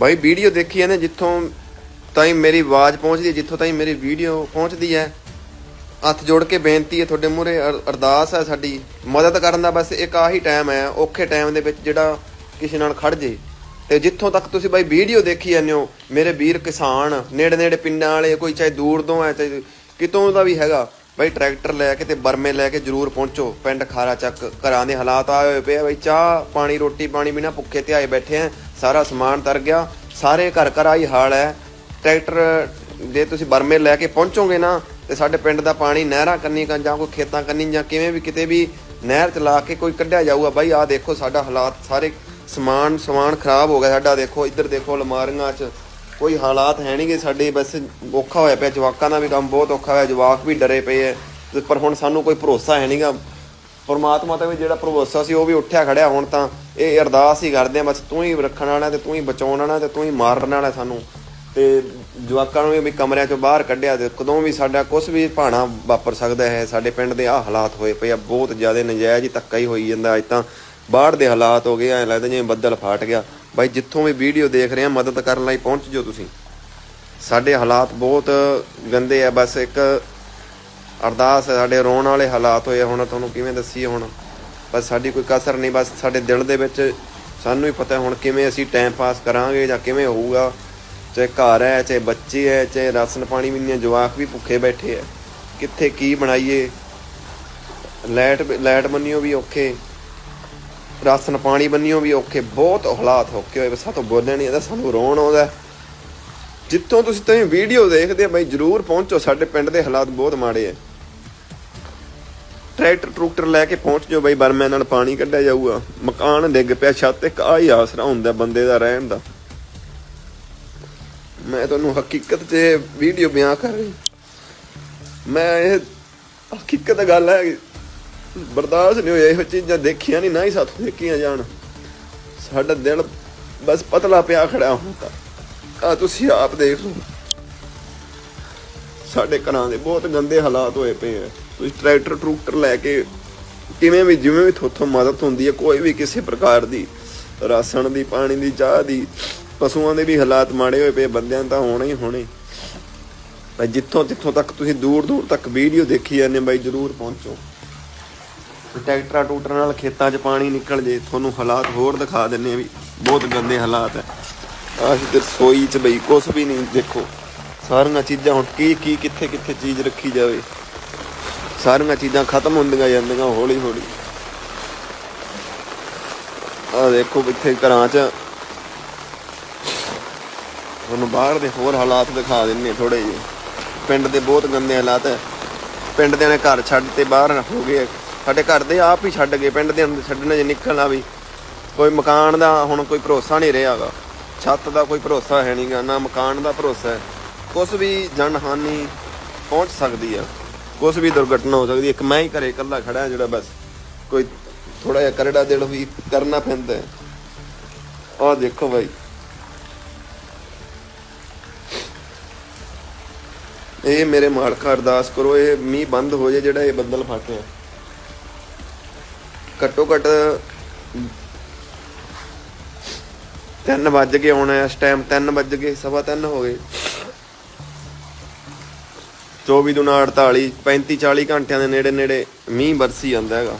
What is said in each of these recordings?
ਬਾਈ video ਦੇਖੀ ਜਾਂਦੇ ਜਿੱਥੋਂ ਤਾਈਂ ਮੇਰੀ ਆਵਾਜ਼ ਪਹੁੰਚਦੀ ਹੈ, ਜਿੱਥੋਂ ਤਾਈਂ ਮੇਰੀ ਵੀਡੀਓ ਪਹੁੰਚਦੀ ਹੈ। ਹੱਥ ਜੋੜ ਕੇ ਬੇਨਤੀ ਹੈ, ਤੁਹਾਡੇ ਮੂਹਰੇ ਅਰ- ਅਰਦਾਸ ਹੈ ਸਾਡੀ। ਮਦਦ ਕਰਨ ਦਾ ਬਸ ਇੱਕ ਆਹੀ ਟਾਈਮ ਹੈ, ਔਖੇ ਟਾਈਮ ਦੇ ਵਿੱਚ ਜਿਹੜਾ ਕਿਸੇ ਨਾਲ ਖੜ ਜੇ। ਤੇ ਜਿੱਥੋਂ ਤੱਕ ਤੁਸੀਂ ਬਾਈ ਵੀਡੀਓ ਦੇਖੀ ਜਾਂਦੇ ਹੋ, ਮੇਰੇ ਵੀਰ ਕਿਸਾਨ ਨੇੜੇ ਨੇੜੇ ਪਿੰਡਾਂ ਵਾਲੇ, ਕੋਈ ਚਾਹੇ ਦੂਰ ਤੋਂ ਹੈ, ਚਾਹੇ ਕਿਤੋਂ ਦਾ ਵੀ ਹੈਗਾ ਬਈ ਟਰੈਕਟਰ ਲੈ ਕੇ ਤੇ ਬਰਮੇ ਲੈ ਕੇ ਜਰੂਰ ਪਹੁੰਚੋ। ਪਿੰਡ ਖਾਰਾ ਚੱਕ ਘਰਾਂ ਦੇ ਹਾਲਾਤ ਆਏ ਹੋਏ ਪਏ ਆ ਬਈ ਚਾਹ, ਪਾਣੀ, ਰੋਟੀ, ਪਾਣੀ ਬਿਨਾ ਭੁੱਖੇ ਤੇ ਆਏ ਬੈਠੇ ਆ। ਸਾਰਾ ਸਮਾਨ ਤਰ ਗਿਆ। ਸਾਰੇ ਘਰ ਘਰ ਆਹੀ ਹਾਲ ਹੈ। ਟਰੈਕਟਰ ਜੇ ਤੁਸੀਂ ਬਰਮੇ ਲੈ ਕੇ ਪਹੁੰਚੋਗੇ ਨਾ, ਤੇ ਸਾਡੇ ਪਿੰਡ ਦਾ ਪਾਣੀ ਨਹਿਰਾਂ ਕੰਨੀ ਜਾਂ ਜਾਂ ਕੋਈ ਖੇਤਾਂ ਕੰਨੀ ਜਾਂ ਕਿਵੇਂ ਵੀ ਕਿਤੇ ਵੀ ਨਹਿਰ ਚਲਾ ਕੇ ਕੋਈ ਕੱਢਿਆ ਜਾਊਗਾ। ਬਾਈ ਆਹ ਦੇਖੋ ਸਾਡਾ ਹਾਲਾਤ, ਸਾਰੇ ਸਮਾਨ ਸਮਾਨ ਖਰਾਬ ਹੋ ਗਿਆ ਸਾਡਾ। ਦੇਖੋ, ਇੱਧਰ ਦੇਖੋ ਅਲਮਾਰੀਆਂ 'ਚ ਕੋਈ ਹਾਲਾਤ ਹੈ ਨਹੀਂਗੇ, ਸਾਡੇ ਬਸ ਔਖਾ ਹੋਇਆ ਪਿਆ, ਜਵਾਕਾਂ ਦਾ ਵੀ ਕੰਮ ਬਹੁਤ ਔਖਾ ਹੋਇਆ, ਜਵਾਕ ਵੀ ਡਰੇ ਪਏ ਐ ਪਰ ਹੁਣ ਸਾਨੂੰ ਕੋਈ ਭਰੋਸਾ ਹੈ ਨਹੀਂਗਾ। ਪਰਮਾਤਮਾ ਤੇ ਵੀ ਜਿਹੜਾ ਭਰੋਸਾ ਸੀ, ਉਹ ਵੀ ਉੱਠਿਆ ਖੜਿਆ ਹੁਣ ਤਾਂ, ਇਹ ਅਰਦਾਸ ਹੀ ਕਰਦੇ ਆ, ਬਸ ਤੂੰ ਹੀ ਰੱਖਣ ਵਾਲਾ ਤੇ ਤੂੰ ਹੀ ਬਚਾਉਣ ਵਾਲਾ ਤੇ ਤੂੰ ਹੀ ਮਾਰਨ ਵਾਲਾ ਸਾਨੂੰ। ਤੇ ਜਵਾਕਾਂ ਨੂੰ ਵੀ ਕਮਰਿਆਂ ਚੋਂ ਬਾਹਰ ਕੱਢਿਆ ਤੇ ਕਦੋਂ ਵੀ ਸਾਡਾ ਕੁਝ ਵੀ ਭਾਣਾ ਵਾਪਰ ਸਕਦਾ ਹੈ, ਸਾਡੇ ਪਿੰਡ ਦੇ ਆ ਹਾਲਾਤ ਹੋਏ ਪਏ ਆ, ਬਹੁਤ ਜ਼ਿਆਦਾ ਨਜਾਇਜ਼ ਹੀ ਧੱਕਾ ਹੀ ਹੋਈ ਜਾਂਦਾ, ਅੱਜ ਤਾਂ ਬਾਹਰ ਦੇ ਹਾਲਾਤ ਹੋ ਗਏ, ਐ ਲੱਗਦਾ ਜਿਵੇਂ ਬੱਦਲ ਫਾਟ ਗਿਆ। ਬਾਈ, ਜਿੱਥੋਂ ਵੀ ਵੀਡੀਓ ਦੇਖ ਰਹੇ ਆ ਮਦਦ ਕਰਨ ਲਈ ਪਹੁੰਚ ਜਾਓ ਤੁਸੀਂ। ਸਾਡੇ ਹਾਲਾਤ ਬਹੁਤ ਗੰਦੇ ਆ, ਬਸ ਇੱਕ ਅਰਦਾਸ ਹੈ, ਸਾਡੇ ਰੋਣ ਵਾਲੇ ਹਾਲਾਤ ਹੋਏ ਹੁਣ ਤੁਹਾਨੂੰ ਕਿਵੇਂ ਦੱਸੀਏ ਹੁਣ। ਬਸ ਸਾਡੀ ਕੋਈ ਕਸਰ ਨਹੀਂ, ਬਸ ਸਾਡੇ ਦਿਲ ਦੇ ਵਿੱਚ ਸਾਨੂੰ ਹੀ ਪਤਾ ਹੁਣ ਕਿਵੇਂ ਅਸੀਂ ਟਾਈਮ ਪਾਸ ਕਰਾਂਗੇ ਜਾਂ ਕਿਵੇਂ ਹੋਊਗਾ। ਚਾਹੇ ਘਰ ਹੈ, ਚਾਹੇ ਬੱਚੇ ਹੈ, ਚਾਹੇ ਰਾਸ਼ਨ ਪਾਣੀ ਵੀ ਨਹੀਂ ਜਵਾਕ ਵੀ ਭੁੱਖੇ ਬੈਠੇ ਹੈ ਕਿੱਥੇ ਕੀ ਬਣਾਈਏ? ਲੈਟ ਲੈਟ ਬੰਨਿਓ ਵੀ ਔਖੇ। ਰਾਸ਼ਨ ਪਾਣੀ ਬੰਨਿਓ ਵੀ ਔਖੇ, ਬਹੁਤ ਹਾਲਾਤ ਔਖੇ ਹੋਏ, ਬਸ ਸਾਤੋਂ ਬੋਲਣ ਨਹੀਂ ਆਦਾ ਸਾਨੂੰ ਰੋਣ ਆਉਂਦਾ। ਜਿੱਥੋਂ ਤੁਸੀਂ ਤੁਸੀਂ ਵੀਡੀਓ ਦੇਖਦੇ ਆ ਬਈ ਜਰੂਰ ਪਹੁੰਚੋ, ਸਾਡੇ ਪਿੰਡ ਦੇ ਹਾਲਾਤ ਬਹੁਤ ਮਾੜੇ ਆ। ਟਰੈਕਟਰ ਟਰੂਕਟਰ ਲੈ ਕੇ ਪਹੁੰਚ ਜਾਓ, ਬਈ ਬਰਮੇ ਨਾਲ ਪਾਣੀ ਕੱਢਿਆ ਜਾਊਗਾ। ਮਕਾਨ ਡਿੱਗ ਪਿਆ, ਛੱਤ ਇੱਕ ਆ ਹੀ ਆਸਰਾ ਹੁੰਦਾ ਬੰਦੇ ਦਾ ਰਹਿਣ ਦਾ। ਮੈਂ ਤੁਹਾਨੂੰ ਹਕੀਕਤ 'ਚ ਵੀਡੀਓ ਬਿਆਨ ਕਰ ਰਹੀ। ਮੈਂ ਇਹ ਹਕੀਕਤ ਗੱਲ ਹੈ ਬਰਦਾਸ਼ਤ ਨਹੀਂ ਹੋਇਆ, ਇਹੋ ਚੀਜ਼ਾਂ ਦੇਖੀਆਂ ਨਹੀਂ, ਨਾ ਹੀ ਸਾਥੋਂ ਦੇਖੀਆਂ ਜਾਣ। ਸਾਡਾ ਦਿਲ ਬਸ ਪਤਲਾ ਪਿਆ ਖੜਾ ਹੁੰਦਾ ਆ ਤੁਸੀਂ ਆਪ ਦੇਖ ਲਓ। ਸਾਡੇ ਘਰਾਂ ਦੇ ਬਹੁਤ ਗੰਦੇ ਹਾਲਾਤ ਹੋਏ ਪਏ ਆ। ਤੁਸੀਂ ਟਰੈਕਟਰ ਟਰੂਕਟਰ ਲੈ ਕੇ ਕਿਵੇਂ ਵੀ, ਜਿਵੇਂ ਵੀ ਥੋਥੋਂ ਮਦਦ ਹੁੰਦੀ ਹੈ ਕੋਈ ਵੀ ਕਿਸੇ ਪ੍ਰਕਾਰ ਦੀ ਰਾਸ਼ਨ ਦੀ, ਪਾਣੀ ਦੀ, ਚਾਹ ਦੀ, ਪਸ਼ੂਆਂ ਦੇ ਵੀ ਹਾਲਾਤ ਮਾੜੇ ਹੋਏ ਪਏ ਬੰਦਿਆਂ ਤਾਂ ਹੋਣੇ ਹੀ ਹੋਣੇ। ਜਿੱਥੋਂ ਜਿੱਥੋਂ ਤੱਕ ਤੁਸੀਂ ਦੂਰ ਦੂਰ ਤੱਕ ਵੀਡੀਓ ਦੇਖੀ ਜਾਂਦੇ ਬਾਈ ਜਰੂਰ ਪਹੁੰਚੋ। ਟਰੈਕਟਰਾਂ ਟੂਟਰਾਂ ਨਾਲ ਖੇਤਾਂ 'ਚ ਪਾਣੀ ਨਿਕਲ ਜੇ, ਤੁਹਾਨੂੰ ਹਾਲਾਤ ਹੋਰ ਦਿਖਾ ਦਿੰਨੇ ਵੀ ਬਹੁਤ ਗੰਦੇ ਹਾਲਾਤ ਹੈ। ਆਹ ਤੇ ਰਸੋਈ 'ਚ ਬਈ, ਕੁਛ ਵੀ ਨਹੀਂ, ਦੇਖੋ। ਸਾਰੀਆਂ ਚੀਜ਼ਾਂ ਹੁਣ ਕੀ ਕੀ, ਕਿੱਥੇ ਕਿੱਥੇ ਚੀਜ਼ ਰੱਖੀ ਜਾਵੇ। ਸਾਰੀਆਂ ਚੀਜ਼ਾਂ ਖਤਮ ਹੁੰਦੀਆਂ ਜਾਂਦੀਆਂ, ਹੌਲੀ ਹੌਲੀ। ਆਹ ਦੇਖੋ ਕਿੱਥੇ ਘਰਾਂ 'ਚ। ਤੁਹਾਨੂੰ ਬਾਹਰ ਦੇ ਹੋਰ ਹਾਲਾਤ ਦਿਖਾ ਦਿੰਨੇ ਥੋੜੇ ਜਿਹੇ। ਪਿੰਡ ਦੇ ਬਹੁਤ ਗੰਦੇ ਹਾਲਾਤ ਹੈ। ਪਿੰਡ ਦੇ ਨੇ ਘਰ ਛੱਡ ਤੇ ਬਾਹਰ ਹੋ ਗਏ। ਸਾਡੇ ਘਰ ਦੇ ਆਪ ਹੀ ਛੱਡ ਗਏ, ਪਿੰਡ ਦੇ ਅੰਦਰ ਛੱਡਣਾ ਜੇ ਨਿਕਲਣਾ ਵੀ। ਕੋਈ ਮਕਾਨ ਦਾ ਹੁਣ ਕੋਈ ਭਰੋਸਾ ਨਹੀਂ ਰਿਹਾਗਾ ਛੱਤ ਦਾ ਕੋਈ ਭਰੋਸਾ ਹੈ ਨਹੀਂਗਾ ਨਾ ਮਕਾਨ ਦਾ ਭਰੋਸਾ ਹੈ। ਕੁਝ ਵੀ ਜਨਹਾਨੀ ਪਹੁੰਚ ਸਕਦੀ ਆ। ਕੁਝ ਵੀ ਦੁਰਘਟਨਾ ਹੋ ਸਕਦੀ ਹੈ ਇੱਕ ਮੈਂ ਹੀ ਘਰੇ ਇਕੱਲਾ ਖੜਾ ਜਿਹੜਾ ਬਸ ਕੋਈ ਥੋੜਾ ਜਿਹਾ ਕਰੜਾ ਦਿਲ ਵੀ ਕਰਨਾ ਪੈਂਦਾ ਹੈ। ਆਹ ਦੇਖੋ ਬਾਈ। ਇਹ ਮੇਰੇ ਮਾਲਕਾ ਅਰਦਾਸ ਕਰੋ, ਇਹ ਮੀਂਹ ਬੰਦ ਹੋ ਜਾਏ ਜਿਹੜਾ ਇਹ ਬੱਦਲ ਫਟਿਆ ਘੱਟੋ ਘੱਟ 3 ਵੱਜ ਗਏ ਹੁਣ ਇਸ ਟਾਈਮ 3 ਵੱਜ ਗਏ, ਸਵਾ 3 ਹੋ ਗਏ। 24 ਦੁਨਾ 48 35 40 ਘੰਟਿਆਂ ਦੇ ਨੇੜੇ ਨੇੜੇ ਮੀਂਹ ਬਰਸੀ ਜਾਂਦਾ ਹੈਗਾ।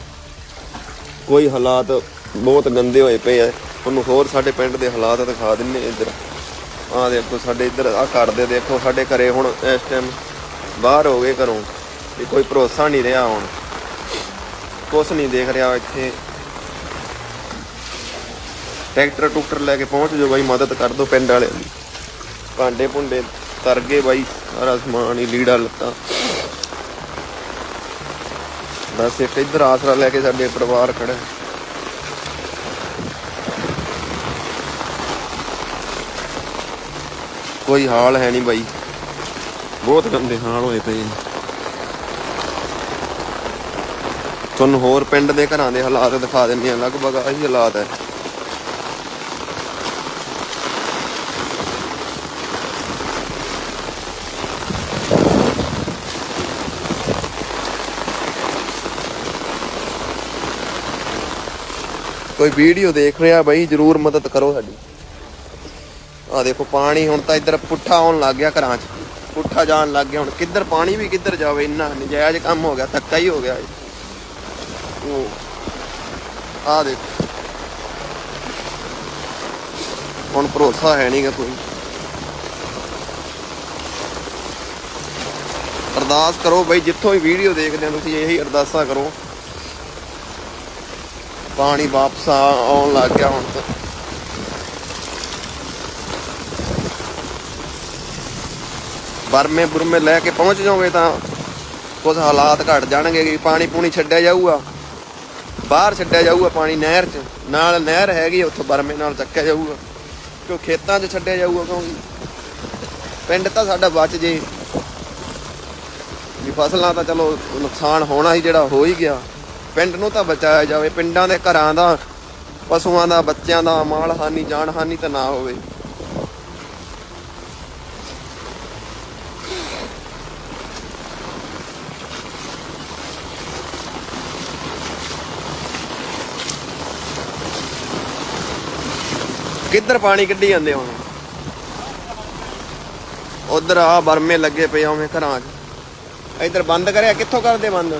ਕੋਈ ਹਾਲਾਤ ਬਹੁਤ ਗੰਦੇ ਹੋਏ ਪਏ ਆ। ਤੁਹਾਨੂੰ ਹੋਰ ਸਾਡੇ ਪਿੰਡ ਦੇ ਹਾਲਾਤ ਦਿਖਾ ਦਿੰਨੇ ਇੱਧਰ। ਆ ਦੇਖੋ ਸਾਡੇ ਇੱਧਰ ਆ ਕਰਦੇ ਦੇਖੋ, ਸਾਡੇ ਘਰੇ ਹੁਣ ਇਸ ਟਾਈਮ ਬਾਹਰ ਹੋ ਗਏ ਘਰੋਂ। ਵੀ ਕੋਈ ਭਰੋਸਾ ਨਹੀਂ ਰਿਹਾ ਹੁਣ। ਕੁਛ ਨਹੀਂ ਦੇਖ ਰਿਹਾ ਇੱਥੇ। ਟਰੈਕਟਰ ਟੁਕਟਰ ਲੈ ਕੇ ਪਹੁੰਚ ਜਾਓ ਬਾਈ, ਮਦਦ ਕਰ ਦਿਓ ਪਿੰਡ ਵਾਲਿਆਂ ਦੀ। ਭਾਂਡੇ ਭੁੰਡੇ ਤਰ ਗਏ ਬਾਈ, ਸਾਰਾ ਸਮਾਨ ਹੀ, ਲੀੜਾ, ਲੱਤਾ। ਬਸ ਇੱਕ ਇੱਧਰ ਆਸਰਾ ਲੈ ਕੇ ਸਾਡੇ ਪਰਿਵਾਰ ਖੜਾ ਹੈ। ਕੋਈ ਹਾਲ ਹੈ ਨਹੀਂ ਬਾਈ। ਬਹੁਤ ਗੰਦੇ ਹਾਲ ਹੋਏ ਪਏ ਨੇ। ਤੁਹਾਨੂੰ ਹੋਰ ਪਿੰਡ ਦੇ ਘਰਾਂ ਦੇ ਹਾਲਾਤ ਦਿਖਾ ਦਿੰਦੇ ਆ ਲਗਭਗ ਆਹੀ ਹਾਲਾਤ ਹੈ। ਕੋਈ ਵੀਡੀਓ ਦੇਖ ਰਿਹਾ ਬਾਈ, ਜਰੂਰ ਮਦਦ ਕਰੋ ਸਾਡੀ। ਆ ਦੇਖੋ, ਪਾਣੀ ਹੁਣ ਤਾਂ ਇੱਧਰ ਪੁੱਠਾ ਆਉਣ ਲੱਗ ਗਿਆ ਘਰਾਂ 'ਚ। ਪੁੱਠਾ ਜਾਣ ਲੱਗ ਗਿਆ ਹੁਣ। ਕਿੱਧਰ ਪਾਣੀ ਵੀ ਕਿੱਧਰ ਜਾਵੇ, ਇੰਨਾ ਨਜਾਇਜ਼ ਕੰਮ ਹੋ ਗਿਆ, ਧੱਕਾ ਹੀ ਹੋ ਗਿਆ ਉਹ ਆ ਦੇਖੋ। ਹੁਣ ਭਰੋਸਾ ਹੈ ਨਹੀਂਗਾ ਕੋਈ। ਅਰਦਾਸ ਕਰੋ ਬਈ, ਜਿੱਥੋਂ ਹੀ ਵੀਡੀਓ ਦੇਖਦੇ ਹੋ ਤੁਸੀਂ, ਇਹੀ ਅਰਦਾਸਾਂ ਕਰੋ। ਪਾਣੀ ਵਾਪਸ ਆ- ਆਉਣ ਲੱਗ ਗਿਆ ਹੁਣ ਤਾਂ। ਬਰਮੇ ਬੁਰਮੇ ਲੈ ਕੇ ਪਹੁੰਚ ਜਾਓਗੇ ਤਾਂ ਕੁਝ ਹਾਲਾਤ ਘਟ ਜਾਣਗੇ ਕਿ ਪਾਣੀ ਪੂਣੀ ਛੱਡਿਆ ਜਾਊਗਾ। ਬਾਹਰ ਛੱਡਿਆ ਜਾਊਗਾ ਪਾਣੀ ਨਹਿਰ 'ਚ। ਨਾਲ ਨਹਿਰ ਹੈਗੀ ਉੱਥੋਂ ਬਰਮੇ ਨਾਲ ਚੱਕਿਆ ਜਾਊਗਾ। ਕਿਉਂ ਖੇਤਾਂ 'ਚ ਛੱਡਿਆ ਜਾਊਗਾ ਕਿਉਂਕਿ ਪਿੰਡ ਤਾਂ ਸਾਡਾ ਬਚ ਜੇ। ਵੀ ਫਸਲਾਂ ਤਾਂ ਚਲੋ ਨੁਕਸਾਨ ਹੋਣਾ ਹੀ ਜਿਹੜਾ, ਹੋ ਹੀ ਗਿਆ। ਪਿੰਡ ਨੂੰ ਤਾਂ ਬਚਾਇਆ ਜਾਵੇ, ਪਿੰਡਾਂ ਦੇ ਘਰਾਂ ਦਾ, ਪਸ਼ੂਆਂ ਦਾ, ਬੱਚਿਆਂ ਦਾ, ਮਾਲ ਹਾਨੀ, ਜਾਨ ਹਾਨੀ ਤਾਂ ਨਾ ਹੋਵੇ। ਕਿੱਧਰ ਪਾਣੀ ਕੱਢੀ ਜਾਂਦੇ ਹੁਣ? ਉਧਰ ਆ ਬਰਮੇ ਲੱਗੇ ਪਏ ਆਵੇਂ ਘਰਾਂ 'ਚ। ਇੱਧਰ ਬੰਦ ਕਰਿਆ? ਕਿੱਥੋਂ ਕਰਦੇ ਬੰਦ?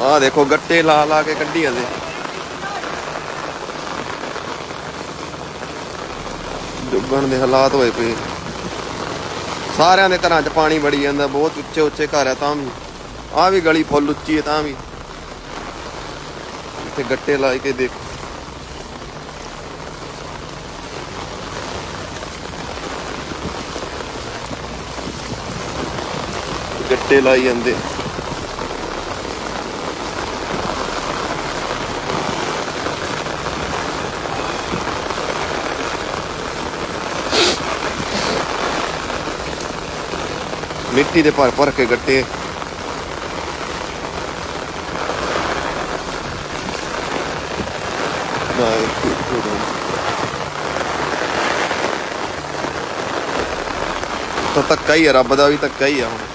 ਆਹ ਦੇਖੋ, ਗੱਟੇ ਲਾ ਲਾ ਕੇ ਕੱਢੀ ਜਾਂਦੇ। ਡੁੱਬਣ ਦੇ ਹਾਲਾਤ ਹੋਏ ਪਏ। ਸਾਰਿਆਂ ਦੇ ਘਰਾਂ 'ਚ ਪਾਣੀ ਵੜੀ ਜਾਂਦਾ, ਬਹੁਤ ਉੱਚੇ ਉੱਚੇ ਘਰ ਆ ਤਾਂ ਵੀ। ਆਹ ਵੀ ਗਲੀ ਫੁੱਲ ਉੱਚੀ ਹੈ ਤਾਂ ਵੀ। ਇੱਥੇ ਗੱਟੇ ਲਾ ਕੇ ਦੇਖੋ। ਗੱਟੇ ਲਾਈ ਜਾਂਦੇ। ਮਿੱਟੀ ਦੇ ਭਰ ਭਰ ਕੇ ਗੱਟੇ। ਤਾਂ ਧੱਕਾ ਹੀ ਆ ਰੱਬ ਦਾ ਵੀ ਧੱਕਾ ਹੀ ਆ ਹੁਣ।